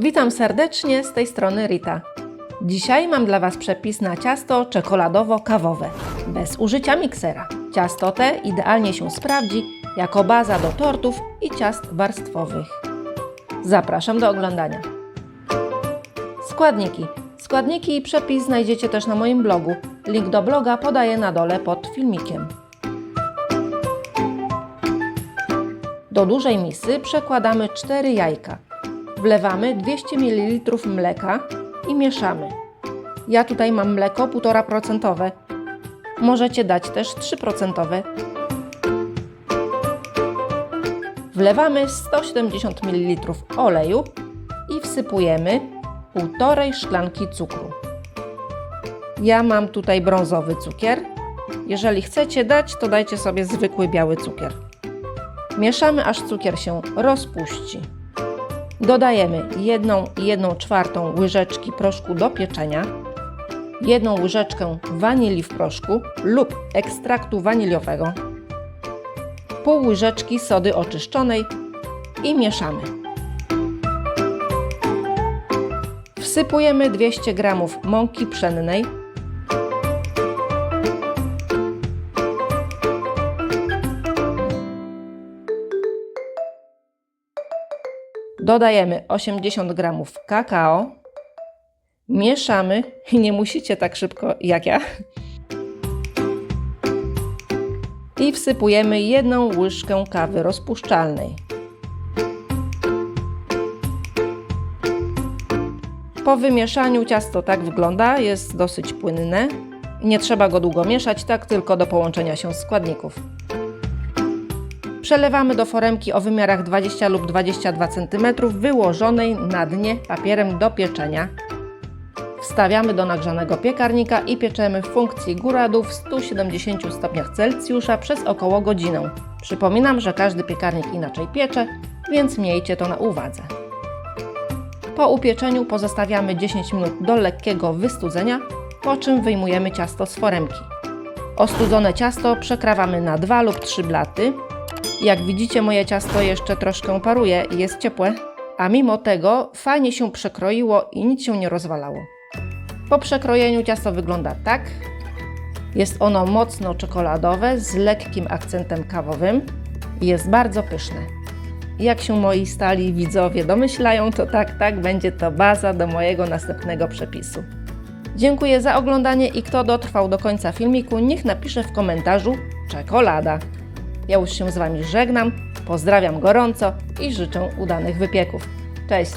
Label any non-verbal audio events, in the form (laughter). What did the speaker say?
Witam serdecznie z tej strony Rita. Dzisiaj mam dla Was przepis na ciasto czekoladowo-kawowe, bez użycia miksera. Ciasto te idealnie się sprawdzi jako baza do tortów i ciast warstwowych. Zapraszam do oglądania. Składniki. Składniki i przepis znajdziecie też na moim blogu. Link do bloga podaję na dole pod filmikiem. Do dużej misy przekładamy 4 jajka. Wlewamy 200 ml mleka i mieszamy. Ja tutaj mam mleko 1,5%. Możecie dać też 3%. Wlewamy 170 ml oleju i wsypujemy 1,5 szklanki cukru. Ja mam tutaj brązowy cukier. Jeżeli chcecie dać, to dajcie sobie zwykły biały cukier. Mieszamy aż cukier się rozpuści. Dodajemy 1 i 1 czwartą łyżeczki proszku do pieczenia, 1 łyżeczkę wanilii w proszku lub ekstraktu waniliowego, pół łyżeczki sody oczyszczonej i mieszamy. Wsypujemy 200 g mąki pszennej, Dodajemy 80 g kakao. Mieszamy. (laughs) Nie musicie tak szybko jak ja. I wsypujemy jedną łyżkę kawy rozpuszczalnej. Po wymieszaniu ciasto tak wygląda, jest dosyć płynne. Nie trzeba go długo mieszać, tak tylko do połączenia się składników. Przelewamy do foremki o wymiarach 20 lub 22 cm wyłożonej na dnie papierem do pieczenia. Wstawiamy do nagrzanego piekarnika i pieczemy w funkcji góra-dół w 170 stopniach Celsjusza przez około godzinę. Przypominam, że każdy piekarnik inaczej piecze, więc miejcie to na uwadze. Po upieczeniu pozostawiamy 10 minut do lekkiego wystudzenia, po czym wyjmujemy ciasto z foremki. Ostudzone ciasto przekrawamy na 2 lub 3 blaty, jak widzicie, moje ciasto jeszcze troszkę paruje jest ciepłe, a mimo tego fajnie się przekroiło i nic się nie rozwalało. Po przekrojeniu ciasto wygląda tak. Jest ono mocno czekoladowe z lekkim akcentem kawowym i jest bardzo pyszne. Jak się moi stali widzowie domyślają, to tak, tak, będzie to baza do mojego następnego przepisu. Dziękuję za oglądanie i kto dotrwał do końca filmiku, niech napisze w komentarzu czekolada. Ja już się z Wami żegnam, pozdrawiam gorąco i życzę udanych wypieków. Cześć!